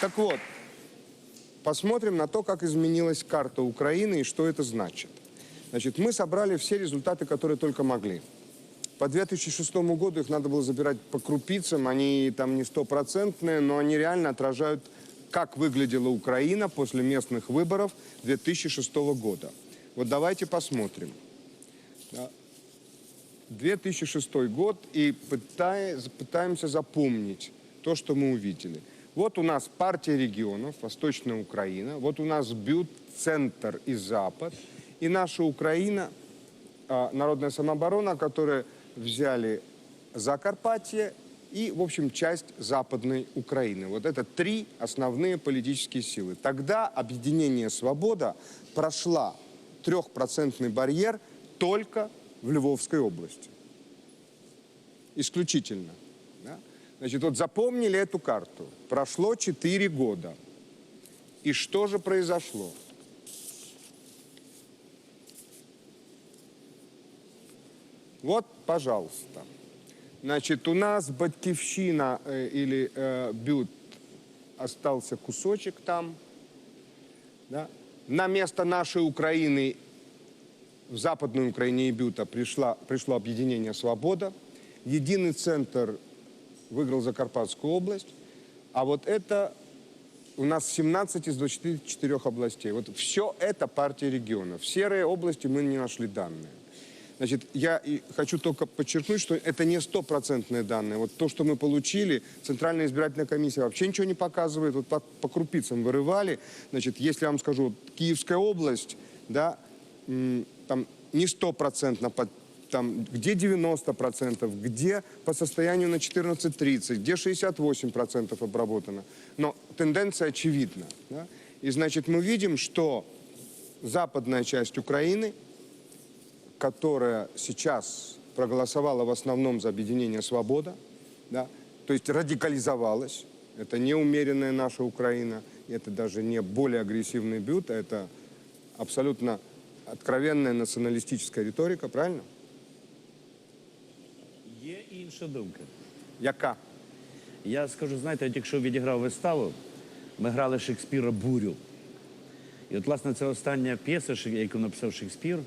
Так вот, посмотрим на то, как изменилась карта Украины и что это значит. Значит, мы собрали все результаты, которые только могли. По 2006 году их надо было забирать по крупицам, они там не стопроцентные, но они реально отражают, как выглядела Украина после местных выборов 2006 года. Вот давайте посмотрим. Да. 2006 год и пытаемся запомнить то, что мы увидели. Вот у нас партия регионов, Восточная Украина, вот у нас БЮТ, Центр и Запад, и наша Украина, а, Народная самооборона, которые взяли Закарпатье и, в общем, часть Западной Украины. Вот это три основные политические силы. Тогда объединение «Свобода» прошла трехпроцентный барьер только в Львовской области. Исключительно. Значит, вот запомнили эту карту. Прошло 4 года. И что же произошло? Вот, пожалуйста. Значит, у нас Батькивщина э, или э, Бют остался кусочек там. Да? На место нашей Украины в Западной Украине и Бюта пришла, пришло объединение «Свобода». Единый центр выиграл Закарпатскую область. А вот это у нас 17 из 24 областей. Вот все это партия регионов. В серые области мы не нашли данные. Значит, я и хочу только подчеркнуть, что это не стопроцентные данные. Вот то, что мы получили, Центральная избирательная комиссия вообще ничего не показывает. Вот по, по крупицам вырывали. Значит, если я вам скажу, Киевская область, да, там не стопроцентно, там, где 90%, где по состоянию на 14.30, где 68% обработано. Но тенденция очевидна. да. И, значит, мы видим, что западная часть Украины – которая сейчас проголосовала в основном за объединение «Свобода», да, то есть радикализовалась. Это не умеренная наша Украина, это даже не более агрессивный бют, а это абсолютно откровенная националистическая риторика, правильно? Інша думка. Яка? Я скажу, знаєте, от якщо відіграв виставу, ми грали Шекспіра Бурю. І от, власне, це остання п'єса, яку написав Шекспір,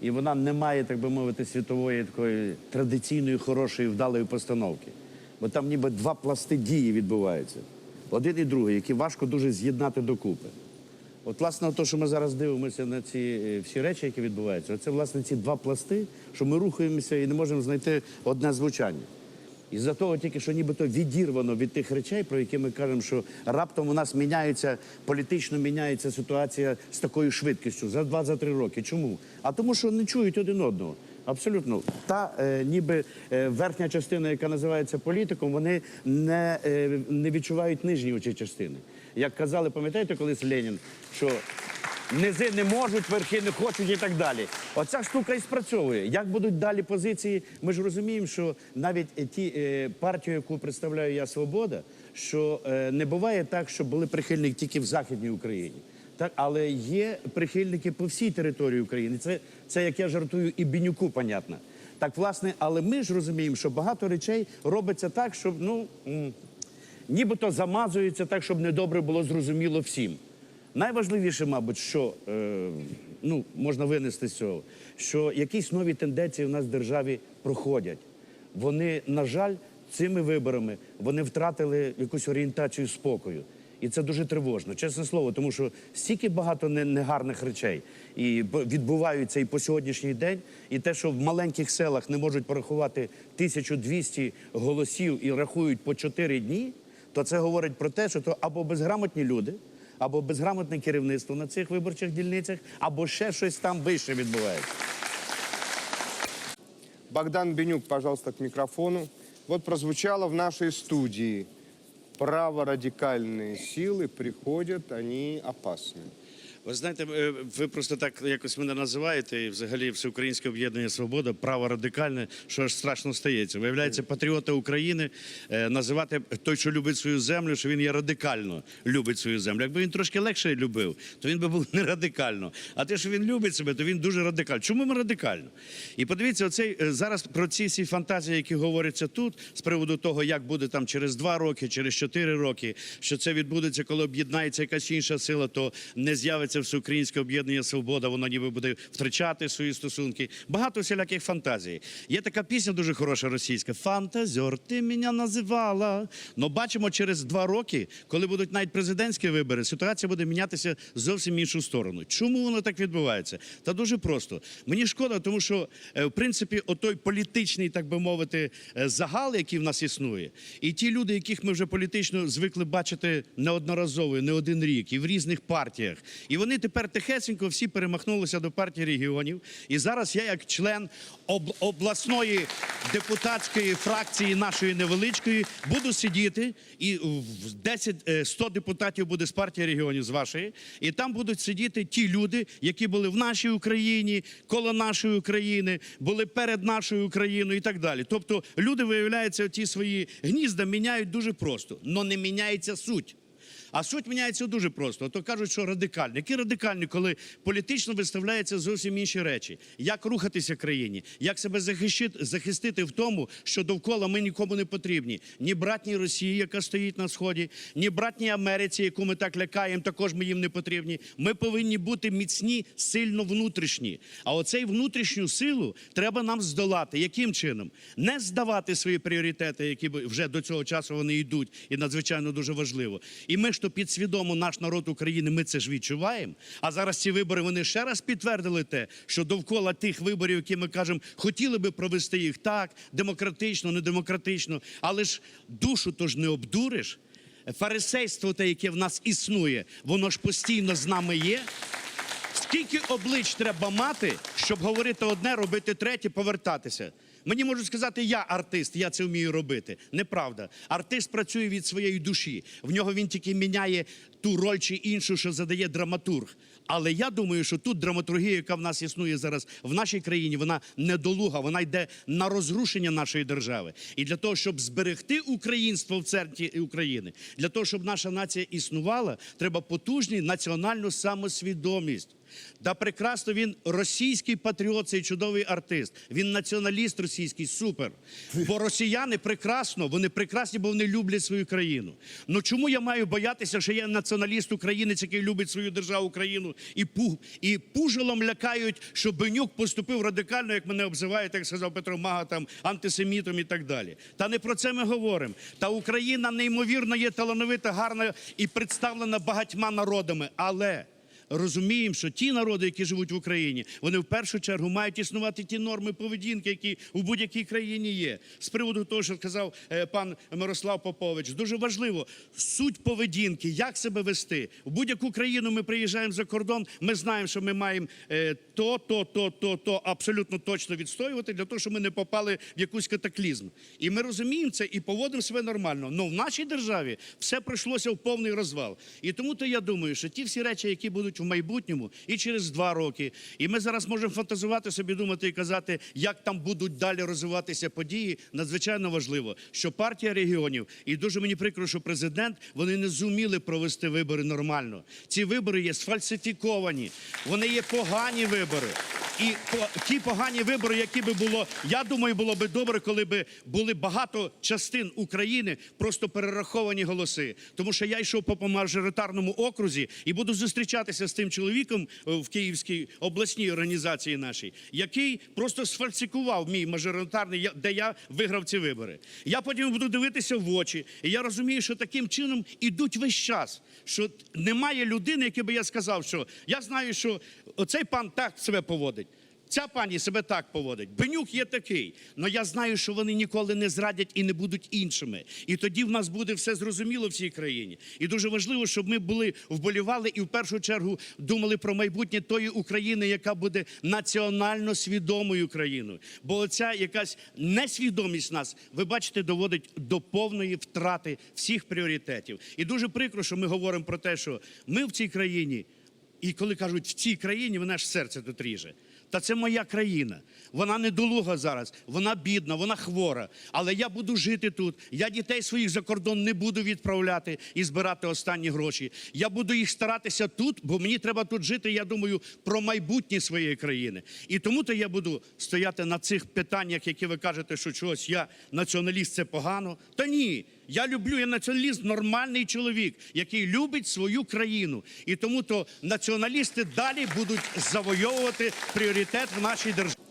і вона не має, так би мовити, світової такої традиційної, хорошої, вдалої постановки. Бо там ніби два пласти дії відбуваються. Один і другий, які важко дуже з'єднати докупи. От, власне, те, що ми зараз дивимося на ці е, всі речі, які відбуваються, це, власне, ці два пласти, що ми рухаємося і не можемо знайти одне звучання. І за того тільки, що нібито відірвано від тих речей, про які ми кажемо, що раптом у нас міняється, політично міняється ситуація з такою швидкістю за два за три роки. Чому? А тому, що не чують один одного. Абсолютно, та е, ніби е, верхня частина, яка називається політиком, вони не, е, не відчувають нижньої частини. Як казали, пам'ятаєте колись Ленін, що Низи не можуть, верхи не хочуть і так далі. Оця штука і спрацьовує. Як будуть далі позиції? Ми ж розуміємо, що навіть е, ті е, партію, яку представляю я Свобода, що е, не буває так, що були прихильники тільки в Західній Україні. Так, але є прихильники по всій території України. Це, це як я жартую, і бінюку, понятно. Так, власне, але ми ж розуміємо, що багато речей робиться так, щоб ну нібито замазується так, щоб недобре було зрозуміло всім. Найважливіше, мабуть, що е, ну, можна винести з цього, що якісь нові тенденції в нас в державі проходять. Вони, на жаль, цими виборами вони втратили якусь орієнтацію спокою. І це дуже тривожно, чесне слово, тому що стільки багато негарних речей і відбуваються і по сьогоднішній день, і те, що в маленьких селах не можуть порахувати 1200 голосів і рахують по 4 дні, то це говорить про те, що то або безграмотні люди, або безграмотне керівництво на цих виборчих дільницях, або ще щось там вище відбувається. Богдан Бенюк, пожалуйста, к микрофону. Вот прозвучало в нашей студии. Праворадикальные силы приходят, они опасны. Ви знаєте, е, ви просто так якось мене називаєте, і взагалі Всеукраїнське об'єднання Свобода, право радикальне, що аж страшно стається. Виявляється, патріоти України е, називати той, що любить свою землю, що він є радикально любить свою землю. Якби він трошки легше любив, то він би був не радикально. А те, що він любить себе, то він дуже радикально. Чому ми радикально? І подивіться, оцей е, зараз про ці всі фантазії, які говоряться тут, з приводу того, як буде там через два роки, через чотири роки, що це відбудеться, коли об'єднається якась інша сила, то не з'явиться всеукраїнське об'єднання Свобода, воно ніби буде втрачати свої стосунки. Багато всіляких фантазій. Є така пісня дуже хороша російська. Фантазер, ти мене називала. Но бачимо через два роки, коли будуть навіть президентські вибори, ситуація буде мінятися зовсім іншу сторону. Чому воно так відбувається? Та дуже просто. Мені шкода, тому що е, в принципі отой політичний, так би мовити, е, загал, який в нас існує, і ті люди, яких ми вже політично звикли бачити неодноразово, не один рік, і в різних партіях, і вони тепер тихесенько всі перемахнулися до партії регіонів. І зараз я, як член об- обласної депутатської фракції нашої невеличкої, буду сидіти, і в 10, е, 100 депутатів буде з партії регіонів з вашої, і там будуть сидіти ті люди, які були в нашій Україні, коло нашої України, були перед нашою Україною і так далі. Тобто люди, виявляється, ті свої гнізда міняють дуже просто, але не міняється суть. А суть міняється дуже просто. То кажуть, що радикальні. Які радикальні, коли політично виставляються зовсім інші речі. Як рухатися країні, як себе захищити, захистити в тому, що довкола ми нікому не потрібні. Ні братній Росії, яка стоїть на сході, ні братній Америці, яку ми так лякаємо, також ми їм не потрібні. Ми повинні бути міцні, сильно внутрішні. А оцей внутрішню силу треба нам здолати. Яким чином? Не здавати свої пріоритети, які вже до цього часу вони йдуть, і надзвичайно дуже важливо. І ми ж то підсвідомо, наш народ України, ми це ж відчуваємо. А зараз ці вибори вони ще раз підтвердили те, що довкола тих виборів, які ми кажемо, хотіли би провести їх так, демократично, недемократично, але ж душу то ж не обдуриш. Фарисейство, те, яке в нас існує, воно ж постійно з нами є. Скільки облич треба мати, щоб говорити одне, робити третє, повертатися? Мені можуть сказати, я артист, я це вмію робити. Неправда. Артист працює від своєї душі. В нього він тільки міняє ту роль чи іншу, що задає драматург. Але я думаю, що тут драматургія, яка в нас існує зараз в нашій країні, вона недолуга, вона йде на розрушення нашої держави. І для того, щоб зберегти українство в церкві України, для того, щоб наша нація існувала, треба потужні національну самосвідомість. Да прекрасно він російський патріот, цей чудовий артист. Він націоналіст російський, супер. Бо росіяни прекрасно, вони прекрасні, бо вони люблять свою країну. Ну чому я маю боятися, що я націоналіст українець, який любить свою державу Україну, і пу і пужелом лякають, що Бенюк поступив радикально, як мене обзивають, як сказав Петро Мага, там антисемітом і так далі. Та не про це ми говоримо. Та Україна неймовірно є талановита, гарна і представлена багатьма народами, але розуміємо, що ті народи, які живуть в Україні, вони в першу чергу мають існувати ті норми поведінки, які у будь-якій країні є. З приводу того, що сказав е, пан Мирослав Попович, дуже важливо суть поведінки, як себе вести. В будь-яку країну ми приїжджаємо за кордон. Ми знаємо, що ми маємо е, то, то, то, то, то абсолютно точно відстоювати для того, щоб ми не попали в якийсь катаклізм. І ми розуміємо це і поводимо себе нормально. Но в нашій державі все пройшлося в повний розвал. І тому то я думаю, що ті всі речі, які будуть в майбутньому і через два роки, і ми зараз можемо фантазувати собі, думати і казати, як там будуть далі розвиватися події. Надзвичайно важливо, що партія регіонів, і дуже мені прикро, що президент вони не зуміли провести вибори нормально. Ці вибори є сфальсифіковані, вони є погані вибори. І ті погані вибори, які би було, я думаю, було би добре, коли би були багато частин України просто перераховані голоси. Тому що я йшов по мажоритарному окрузі і буду зустрічатися з тим чоловіком е, в Київській обласній організації нашій, який просто сфальсифікував мій мажоритарний, де я виграв ці вибори. Я потім буду дивитися в очі, і я розумію, що таким чином ідуть весь час. Що немає людини, який би я сказав, що я знаю, що оцей пан так себе поводить. Ця пані себе так поводить. Бенюк є такий. але я знаю, що вони ніколи не зрадять і не будуть іншими. І тоді в нас буде все зрозуміло в цій країні. І дуже важливо, щоб ми були вболівали і в першу чергу думали про майбутнє тої України, яка буде національно свідомою країною. Бо оця якась несвідомість нас, ви бачите, доводить до повної втрати всіх пріоритетів. І дуже прикро, що ми говоримо про те, що ми в цій країні І коли кажуть, в цій країні вона ж серце тут ріже. Та це моя країна. Вона недолуга зараз, вона бідна, вона хвора. Але я буду жити тут. Я дітей своїх за кордон не буду відправляти і збирати останні гроші. Я буду їх старатися тут, бо мені треба тут жити. Я думаю про майбутнє своєї країни. І тому то я буду стояти на цих питаннях, які ви кажете, що чогось я націоналіст це погано. Та ні. Я люблю, я націоналіст, нормальний чоловік, який любить свою країну. І тому то націоналісти далі будуть завойовувати пріоритет в нашій державі.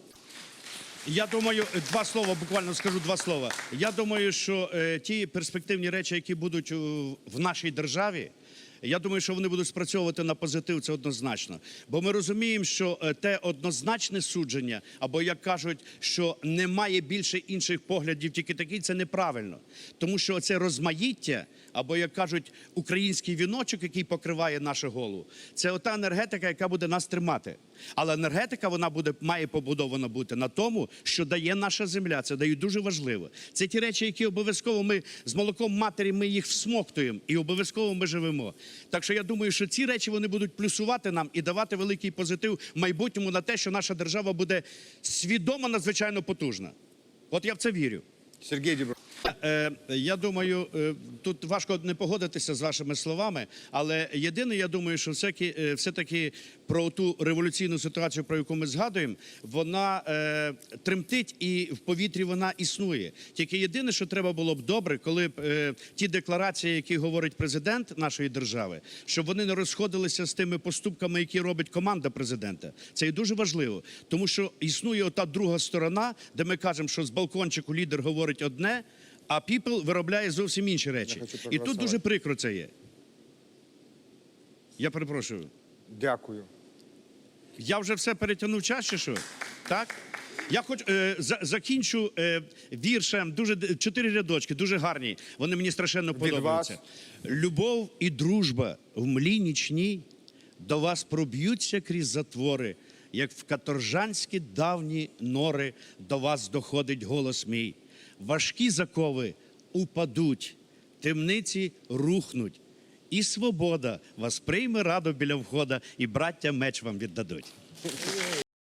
Я думаю, два слова, буквально скажу два слова. Я думаю, що е, ті перспективні речі, які будуть у, в нашій державі, я думаю, що вони будуть спрацьовувати на позитив, це однозначно. Бо ми розуміємо, що е, те однозначне судження, або як кажуть, що немає більше інших поглядів, тільки такий, це неправильно. Тому що це розмаїття, або як кажуть, український віночок, який покриває нашу голову, це ота енергетика, яка буде нас тримати. Але енергетика вона буде має побудована бути на тому, що дає наша земля. Це дає дуже важливо. Це ті речі, які обов'язково ми з молоком матері ми їх всмоктуємо, і обов'язково ми живемо. Так що я думаю, що ці речі вони будуть плюсувати нам і давати великий позитив в майбутньому на те, що наша держава буде свідомо надзвичайно потужна. От я в це вірю. Сергій Дібро. Е, я думаю, е, тут важко не погодитися з вашими словами, але єдине, я думаю, що все-таки, е, все-таки про ту революційну ситуацію, про яку ми згадуємо, вона е, тремтить і в повітрі вона існує. Тільки єдине, що треба було б добре, коли б е, ті декларації, які говорить президент нашої держави, щоб вони не розходилися з тими поступками, які робить команда президента. Це і дуже важливо, тому що існує ота друга сторона, де ми кажемо, що з балкончику лідер говорить одне. А People виробляє зовсім інші речі. І тут дуже прикро це є. Я перепрошую. Дякую. Я вже все перетягнув час чи що? Так? Я хоч е, за, закінчу е, віршем дуже чотири рядочки, дуже гарні. Вони мені страшенно подобаються. Любов і дружба в млі нічній до вас проб'ються крізь затвори, як в каторжанські давні нори до вас доходить голос мій. Важкі закови упадуть, темниці рухнуть, і свобода вас прийме радо біля входа, і браття меч вам віддадуть.